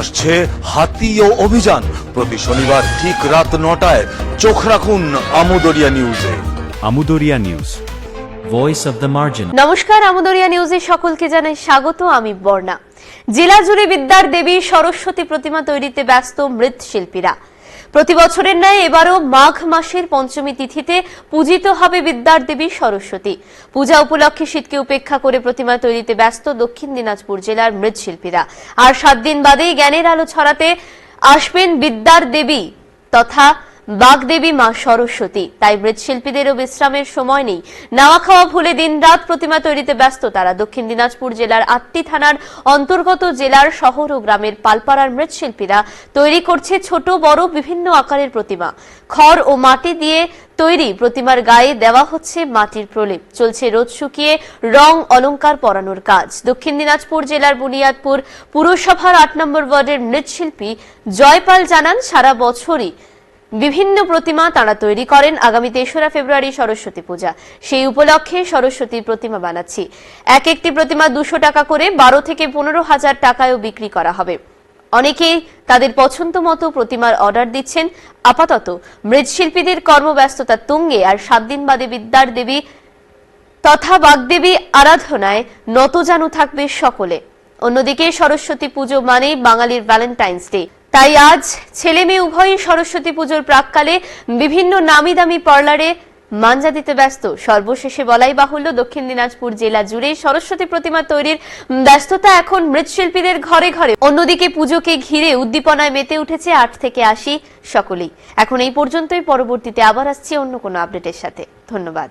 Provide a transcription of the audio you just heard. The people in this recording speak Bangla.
আসছে হাতি ও অভিযান। প্রতি শনিবার ঠিক রাত নটায় চোখ রাখুন আমুদরিয়া নিউজে। Amudariya news voice of the margin নমস্কার আমুদরিয়া নিউজে সকলকে জানাই স্বাগত আমি বর্ণা। জেলা জুড়ে বিদ্যার দেবী সরস্বতী প্রতিমা তৈরিতে ব্যস্ত মৃৎশিল্পীরা। প্রতি বছরের ন্যায় এবারও মাঘ মাসের পঞ্চমী তিথিতে পূজিত হবে বিদ্যার দেবী সরস্বতী। পূজা উপলক্ষে শীতকে উপেক্ষা করে প্রতিমা তৈরিতে ব্যস্ত দক্ষিণ দিনাজপুর জেলার মৃৎশিল্পীরা। আর সাত দিন বাদেই জ্ঞানের আলো ছড়াতে আসবেন বিদ্যার দেবী তথা বাগদেবী মা সরস্বতী। তাই মৃৎশিল্পীদেরও বিশ্রামের সময় নেই। নাওয়া খাওয়া ভুলে দিনরাত প্রতিমা তৈরিতে ব্যস্ত তারা। দক্ষিণ দিনাজপুর জেলার আটটি থানার অন্তর্গত জেলার শহর ও গ্রামের পালপাড়ার মৃৎশিল্পীরা তৈরি করছে ছোট, বড়, বিভিন্ন আকারের প্রতিমা। খড় ও মাটি দিয়ে তৈরি প্রতিমার গায়ে দেওয়া হচ্ছে মাটির প্রলেপ। চলছে রোদ শুকিয়ে রং অলংকার পরানোর কাজ। দক্ষিণ দিনাজপুর জেলার বুনিয়াদপুর পুরসভার আট নম্বর ওয়ার্ডের মৃৎশিল্পী জয়পাল জানান, সারা বছরই বিভিন্ন প্রতিমা তারা তৈরি করেন। আগামী তেসরা ফেব্রুয়ারি সরস্বতী পূজা। সেই উপলক্ষে সরস্বতীর প্রতিমা বানাচ্ছি। এক একটি প্রতিমা দুশো টাকা করে বারো থেকে পনেরো হাজার টাকায়ও বিক্রি করা হবে। অনেকেই তাদের পছন্দ মতো প্রতিমার অর্ডার দিচ্ছেন। আপাতত মৃৎশিল্পীদের কর্মব্যস্ততা তুঙ্গে আর সাত দিন বাদে বিদ্যার দেবী তথা বাগদেবী আরাধনায় নতজানু থাকবে সকলে। অন্যদিকে সরস্বতী পুজো মানেই বাঙালির ভ্যালেন্টাইন্স ডে। তাই আজ ছেলে মেয়ে উভয়ই সরস্বতী পুজোর প্রাককালে বিভিন্ন নামি দামি পার্লারে মাঞ্জা দিতে ব্যস্ত। সর্বশেষে বলাই বাহুল্য, দক্ষিণ দিনাজপুর জেলা জুড়ে সরস্বতী প্রতিমা তৈরির ব্যস্ততা এখন মৃৎশিল্পীদের ঘরে ঘরে। অন্যদিকে পুজোকে ঘিরে উদ্দীপনায় মেতে উঠেছে আট থেকে আশি সকলেই। এখন এই পর্যন্তই, পরবর্তীতে আবার আসছি অন্য কোনো আপডেটের সাথে। ধন্যবাদ।